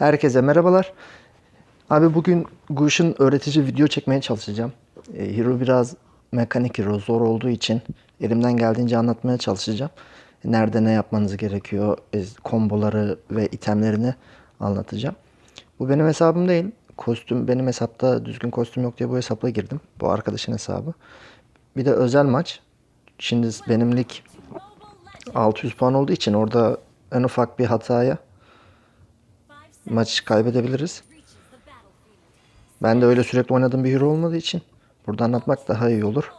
Herkese merhabalar. Abi bugün Gush'un öğretici video çekmeye çalışacağım. E, Hero biraz mekanik hero, zor olduğu için elimden geldiğince anlatmaya çalışacağım. Nerede ne yapmanız gerekiyor, e, komboları ve itemlerini anlatacağım. Bu benim hesabım değil. Kostüm benim hesapta düzgün kostüm yok diye bu hesapla girdim. Bu arkadaşın hesabı. Bir de özel maç. Şimdi benim lig 600 puan olduğu için orada en ufak bir hataya maç kaybedebiliriz. Ben de öyle sürekli oynadığım bir hero olmadığı için burada anlatmak daha iyi olur.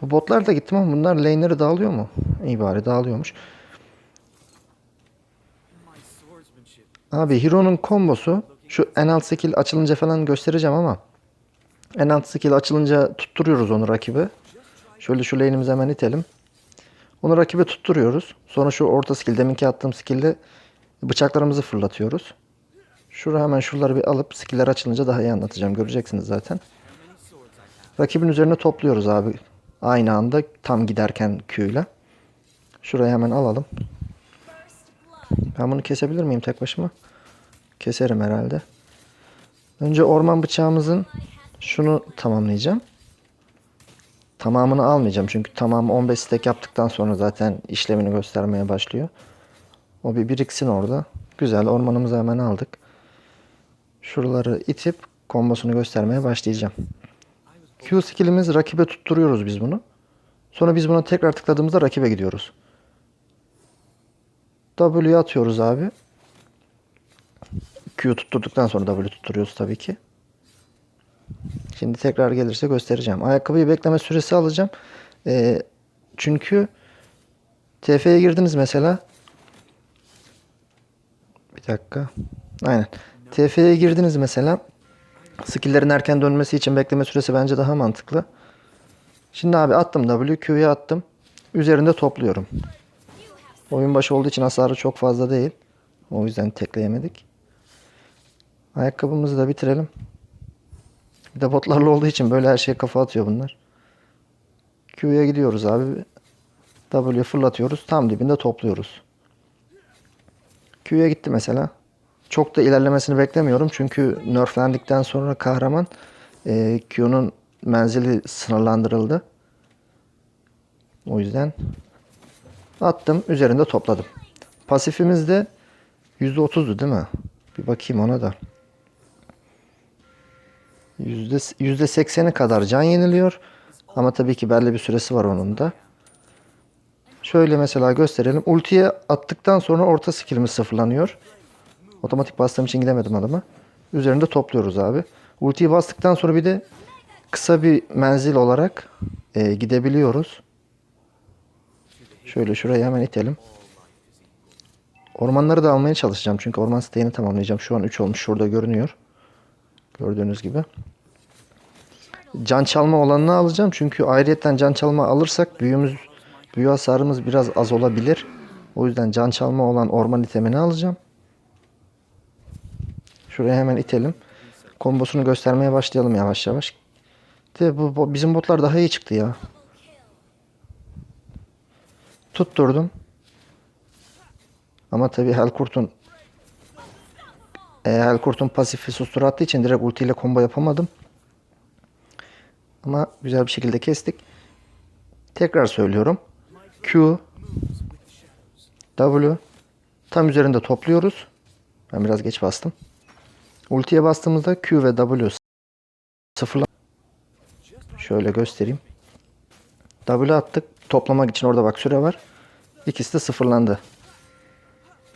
Bu botlar da gittim ama bunlar lane'leri dağılıyor mu? İyi bari dağılıyormuş. Abi Hero'nun kombosu şu en alt skill açılınca falan göstereceğim ama en alt skill açılınca tutturuyoruz onu rakibe. Şöyle şu lane'imizi hemen itelim. Onu rakibe tutturuyoruz. Sonra şu orta skill deminki attığım skill'de bıçaklarımızı fırlatıyoruz. Şuraya hemen şuraları bir alıp skiller açılınca daha iyi anlatacağım. Göreceksiniz zaten. Rakibin üzerine topluyoruz abi. Aynı anda tam giderken Q ile. Şurayı hemen alalım. Ben bunu kesebilir miyim tek başıma? Keserim herhalde. Önce orman bıçağımızın şunu tamamlayacağım. Tamamını almayacağım çünkü tamamı 15 stack yaptıktan sonra zaten işlemini göstermeye başlıyor. O bir biriksin orada. Güzel ormanımızı hemen aldık. Şuraları itip kombosunu göstermeye başlayacağım. Q skillimiz rakibe tutturuyoruz biz bunu. Sonra biz buna tekrar tıkladığımızda rakibe gidiyoruz. W'ye atıyoruz abi. Q tutturduktan sonra W tutturuyoruz tabii ki. Şimdi tekrar gelirse göstereceğim. Ayakkabıyı bekleme süresi alacağım. Ee, çünkü TF'ye girdiniz mesela. Bir dakika. Aynen. TF'ye girdiniz mesela. Skill'lerin erken dönmesi için bekleme süresi bence daha mantıklı. Şimdi abi attım W, Q'ye attım. Üzerinde topluyorum. Oyun başı olduğu için hasarı çok fazla değil. O yüzden tekleyemedik. Ayakkabımızı da bitirelim. Bir de botlarla olduğu için böyle her şeye kafa atıyor bunlar. Q'ya gidiyoruz abi. W fırlatıyoruz. Tam dibinde topluyoruz. Q'ya gitti mesela. Çok da ilerlemesini beklemiyorum. Çünkü nerflendikten sonra kahraman e, Q'nun menzili sınırlandırıldı. O yüzden attım. Üzerinde topladım. Pasifimiz de %30'du değil mi? Bir bakayım ona da. %80'e kadar can yeniliyor. Ama tabii ki belli bir süresi var onun da. Şöyle mesela gösterelim. Ultiye attıktan sonra orta skillimiz sıfırlanıyor. Otomatik bastığım için gidemedim adama. Üzerinde topluyoruz abi. Ultiyi bastıktan sonra bir de kısa bir menzil olarak e, gidebiliyoruz. Şöyle şuraya hemen itelim. Ormanları da almaya çalışacağım. Çünkü orman siteğini tamamlayacağım. Şu an 3 olmuş. Şurada görünüyor. Gördüğünüz gibi. Can çalma olanını alacağım. Çünkü ayrıyetten can çalma alırsak büyümüz, büyü hasarımız biraz az olabilir. O yüzden can çalma olan orman itemini alacağım. Şuraya hemen itelim. Kombosunu göstermeye başlayalım yavaş yavaş. De bu, bu bizim botlar daha iyi çıktı ya. Tutturdum. Ama tabii Helkurt'un e, Helkurt'un pasifi sustur attığı için direkt ultiyle combo yapamadım. Ama güzel bir şekilde kestik. Tekrar söylüyorum. Q W tam üzerinde topluyoruz. Ben biraz geç bastım. Ultiye bastığımızda Q ve W sıfırla. Şöyle göstereyim. W attık. Toplamak için orada bak süre var. İkisi de sıfırlandı.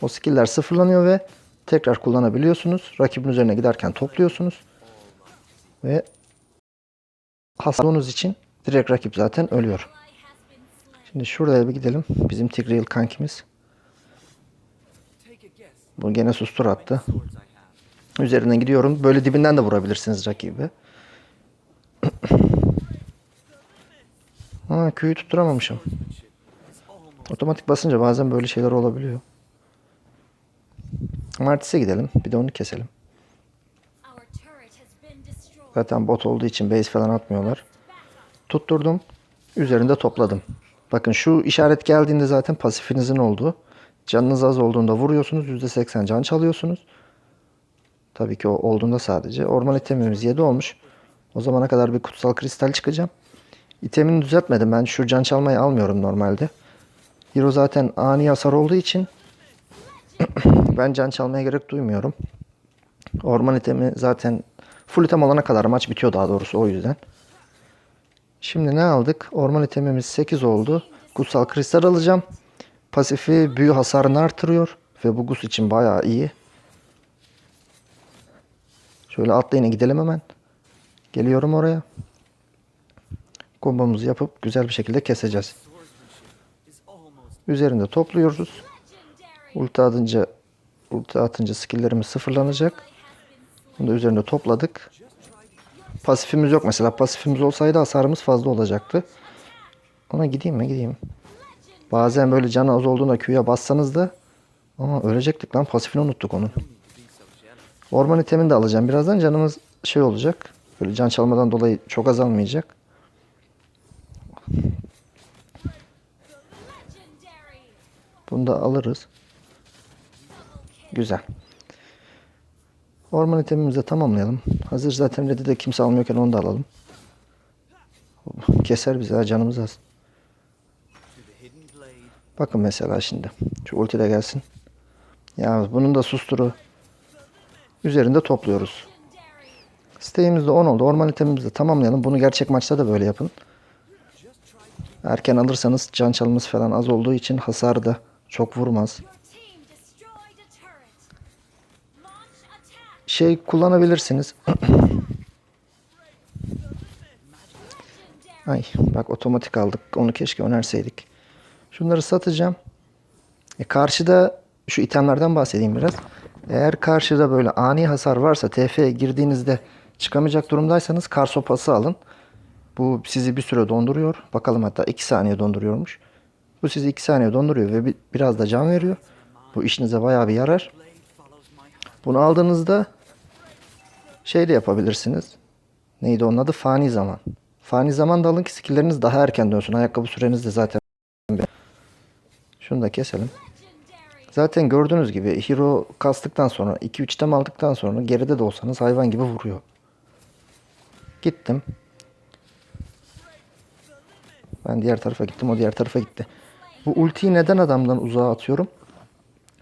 O skill'ler sıfırlanıyor ve tekrar kullanabiliyorsunuz. Rakibin üzerine giderken topluyorsunuz. Ve hasarınız için direkt rakip zaten ölüyor. Şimdi şuraya bir gidelim. Bizim Tigreal kankimiz. Bu gene sustur attı. Üzerinden gidiyorum. Böyle dibinden de vurabilirsiniz rakibi. Ha köyü tutturamamışım. Otomatik basınca bazen böyle şeyler olabiliyor. Martis'e gidelim. Bir de onu keselim. Zaten bot olduğu için base falan atmıyorlar. Tutturdum. Üzerinde topladım. Bakın şu işaret geldiğinde zaten pasifinizin olduğu. Canınız az olduğunda vuruyorsunuz. %80 can çalıyorsunuz. Tabii ki o olduğunda sadece. Orman itemimiz 7 olmuş. O zamana kadar bir kutsal kristal çıkacağım. İtemini düzeltmedim. Ben şu can çalmayı almıyorum normalde. Hero zaten ani hasar olduğu için ben can çalmaya gerek duymuyorum. Orman itemi zaten full item olana kadar maç bitiyor daha doğrusu o yüzden. Şimdi ne aldık? Orman itemimiz 8 oldu. Kutsal kristal alacağım. Pasifi büyü hasarını artırıyor. Ve bu Gus için bayağı iyi. Şöyle atlayın gidelim hemen. Geliyorum oraya. Kombomuzu yapıp güzel bir şekilde keseceğiz. Üzerinde topluyoruz. Ulti atınca ulti atınca skill'lerimiz sıfırlanacak. Bunu da üzerinde topladık. Pasifimiz yok mesela. Pasifimiz olsaydı hasarımız fazla olacaktı. Ona gideyim mi? Gideyim. Bazen böyle can az olduğunda Q'ya bassanız da Aa ölecektik lan. Pasifini unuttuk onun. Orman itemini de alacağım. Birazdan canımız şey olacak. Böyle can çalmadan dolayı çok azalmayacak. Bunu da alırız. Güzel. Orman itemimizi de tamamlayalım. Hazır zaten red'i de kimse almıyorken onu da alalım. Keser bizi ha canımız az. Bakın mesela şimdi. Şu ulti de gelsin. Ya bunun da susturu. Üzerinde topluyoruz. Siteğimiz de 10 oldu. Orman itemimizi tamamlayalım. Bunu gerçek maçta da böyle yapın. Erken alırsanız can çalımız falan az olduğu için hasar da çok vurmaz. Şey kullanabilirsiniz. Ay bak otomatik aldık. Onu keşke önerseydik. Şunları satacağım. E, karşıda şu itemlerden bahsedeyim biraz. Eğer karşıda böyle ani hasar varsa TF'ye girdiğinizde çıkamayacak durumdaysanız kar sopası alın. Bu sizi bir süre donduruyor. Bakalım hatta 2 saniye donduruyormuş. Bu sizi 2 saniye donduruyor ve bir- biraz da can veriyor. Bu işinize bayağı bir yarar. Bunu aldığınızda şey de yapabilirsiniz. Neydi onun adı? Fani zaman. Fani zaman da alın ki skillleriniz daha erken dönsün. Ayakkabı süreniz de zaten. Şunu da keselim. Zaten gördüğünüz gibi hero kastıktan sonra 2-3 tem aldıktan sonra geride de olsanız hayvan gibi vuruyor. Gittim. Ben diğer tarafa gittim. O diğer tarafa gitti. Bu ultiyi neden adamdan uzağa atıyorum?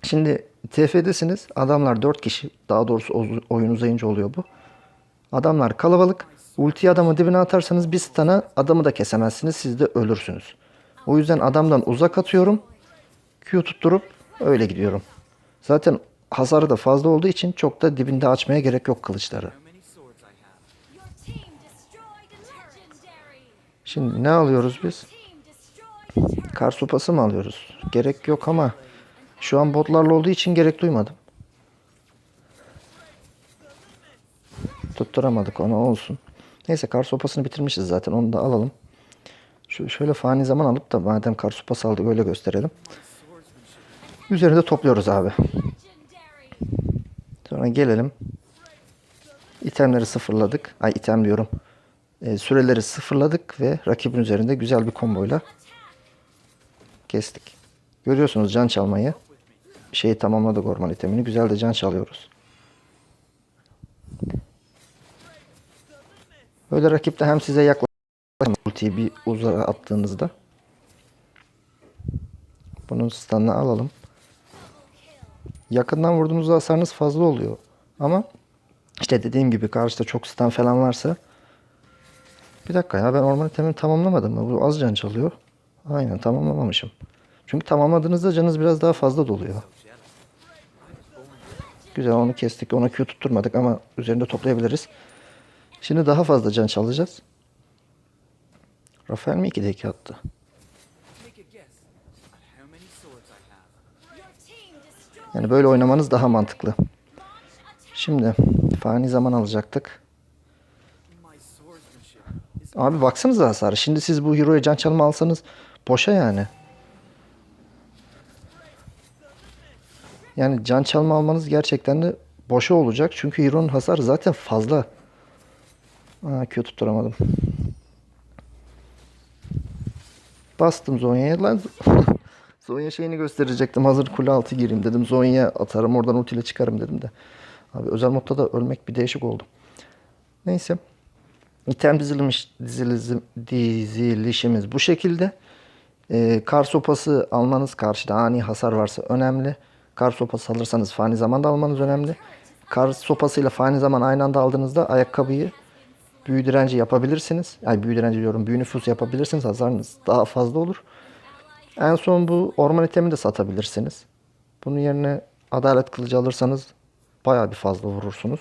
Şimdi TF'desiniz. Adamlar 4 kişi. Daha doğrusu oyun uzayınca oluyor bu. Adamlar kalabalık. Ultiyi adamın dibine atarsanız bir stana adamı da kesemezsiniz. Siz de ölürsünüz. O yüzden adamdan uzak atıyorum. Q tutturup öyle gidiyorum. Zaten hasarı da fazla olduğu için çok da dibinde açmaya gerek yok kılıçları. Şimdi ne alıyoruz biz? Kar sopası mı alıyoruz? Gerek yok ama şu an botlarla olduğu için gerek duymadım. Tutturamadık onu olsun. Neyse kar sopasını bitirmişiz zaten onu da alalım. Şu, şöyle fani zaman alıp da madem kar sopası aldık öyle gösterelim. Üzerinde topluyoruz abi. Sonra gelelim. İtemleri sıfırladık. Ay item diyorum. Ee, süreleri sıfırladık ve rakibin üzerinde güzel bir komboyla kestik. Görüyorsunuz can çalmayı. Şeyi tamamladık orman itemini. Güzel de can çalıyoruz. Böyle rakip de hem size yaklaşır ultiyi bir uzağa attığınızda. Bunun stun'ını alalım. Yakından vurduğunuzda hasarınız fazla oluyor. Ama işte dediğim gibi karşıda çok stun falan varsa bir dakika ya ben orman itemini tamamlamadım mı? Bu az can çalıyor. Aynen tamamlamamışım. Çünkü tamamladığınızda canınız biraz daha fazla doluyor. Güzel onu kestik. Ona Q tutturmadık ama üzerinde toplayabiliriz. Şimdi daha fazla can çalacağız. Rafael mi 2'de 2 attı? Yani böyle oynamanız daha mantıklı. Şimdi fani zaman alacaktık. Abi baksanıza hasarı. Şimdi siz bu hero'ya can çalma alsanız boşa yani. Yani can çalma almanız gerçekten de boşa olacak. Çünkü hero'nun hasarı zaten fazla. Aa, Q tutturamadım. Bastım Zonya'ya. Lan Zonya şeyini gösterecektim. Hazır kule altı gireyim dedim. Zonya atarım oradan ultiyle çıkarım dedim de. Abi özel modda da ölmek bir değişik oldu. Neyse. İtem dizilmiş, dizilizim, dizilişimiz bu şekilde. Ee, kar sopası almanız karşıda ani hasar varsa önemli. Kar sopası alırsanız fani zamanda almanız önemli. Kar sopasıyla fani zaman aynı anda aldığınızda ayakkabıyı büyü direnci yapabilirsiniz. Yani büyü direnci diyorum büyü nüfus yapabilirsiniz. Hasarınız daha fazla olur. En son bu orman itemi de satabilirsiniz. Bunun yerine adalet kılıcı alırsanız bayağı bir fazla vurursunuz.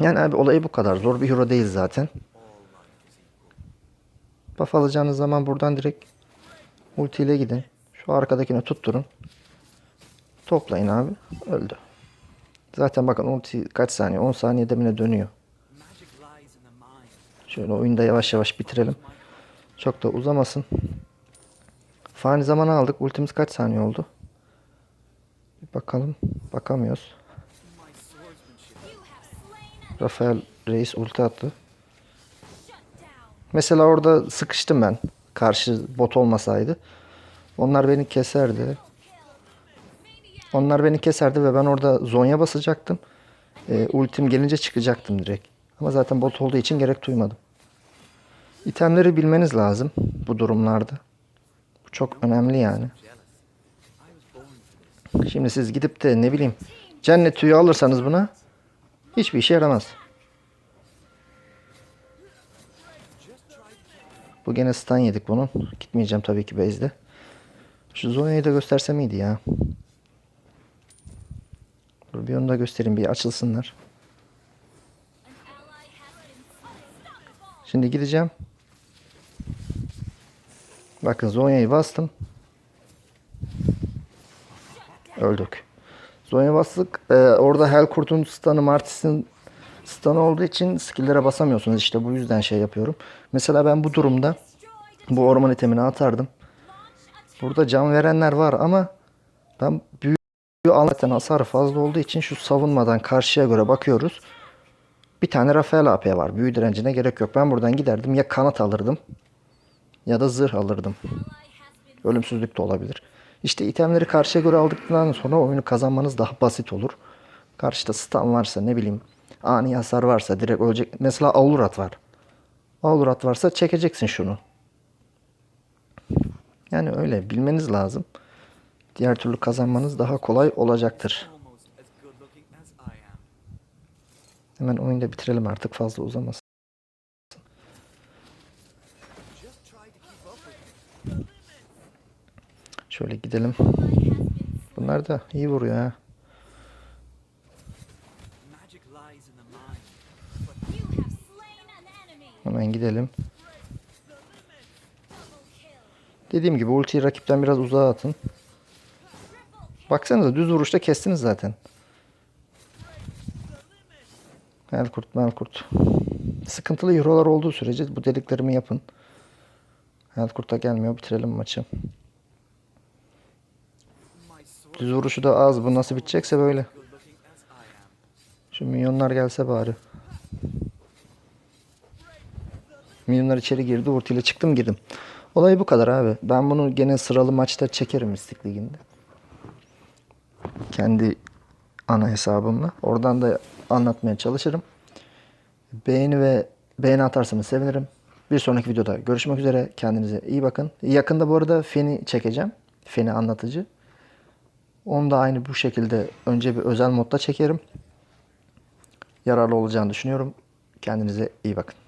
Yani abi olayı bu kadar. Zor bir hero değil zaten. Buff alacağınız zaman buradan direkt ulti ile gidin. Şu arkadakini tutturun. Toplayın abi. Öldü. Zaten bakın ulti kaç saniye? 10 saniyede mi ne dönüyor. Şöyle oyunda yavaş yavaş bitirelim. Çok da uzamasın. Fani zamanı aldık. Ultimiz kaç saniye oldu? Bir bakalım. Bakamıyoruz. Rafael Reis ulti attı. Mesela orada sıkıştım ben. Karşı bot olmasaydı. Onlar beni keserdi. Onlar beni keserdi ve ben orada zonya basacaktım. Ee, ultim gelince çıkacaktım direkt. Ama zaten bot olduğu için gerek duymadım. İtemleri bilmeniz lazım bu durumlarda. Çok önemli yani. Şimdi siz gidip de ne bileyim cennet tüyü alırsanız buna hiçbir işe yaramaz. Bu gene stun yedik bunun. Gitmeyeceğim tabii ki base'de. Şu Zonya'yı da göstersem iyiydi ya. Dur bir onu da göstereyim bir açılsınlar. Şimdi gideceğim. Bakın Zonya'yı bastım. Öldük. Zonya bastık. Ee, orada Helkurt'un stun'ı Martis'in stun'ı olduğu için skill'lere basamıyorsunuz. İşte bu yüzden şey yapıyorum. Mesela ben bu durumda bu orman itemini atardım. Burada can verenler var ama ben büyü zaten hasar fazla olduğu için şu savunmadan karşıya göre bakıyoruz. Bir tane Rafael AP var. Büyü direncine gerek yok. Ben buradan giderdim ya kanat alırdım ya da zırh alırdım. Ölümsüzlük de olabilir. İşte itemleri karşıya göre aldıktan sonra oyunu kazanmanız daha basit olur. Karşıda stun varsa ne bileyim ani hasar varsa direkt ölecek. Mesela Aulurat var. Aulurat varsa çekeceksin şunu. Yani öyle bilmeniz lazım. Diğer türlü kazanmanız daha kolay olacaktır. Hemen oyunu da bitirelim artık fazla uzamasın. Şöyle gidelim. Bunlar da iyi vuruyor ha. Hemen gidelim. Dediğim gibi ultiyi rakipten biraz uzağa atın. Baksanıza düz vuruşta kestiniz zaten. Melkurt Melkurt. Sıkıntılı hero'lar olduğu sürece bu dediklerimi yapın. Melkurt da gelmiyor. Bitirelim maçı. Düz vuruşu da az. Bu nasıl bitecekse böyle. Şu minyonlar gelse bari. Minyonlar içeri girdi. Ultiyle çıktım girdim. Olay bu kadar abi. Ben bunu gene sıralı maçta çekerim Mistik Ligi'nde. Kendi ana hesabımla. Oradan da anlatmaya çalışırım. Beğeni ve beğeni atarsanız sevinirim. Bir sonraki videoda görüşmek üzere. Kendinize iyi bakın. Yakında bu arada Feni çekeceğim. Feni anlatıcı. Onu da aynı bu şekilde önce bir özel modda çekerim. Yararlı olacağını düşünüyorum. Kendinize iyi bakın.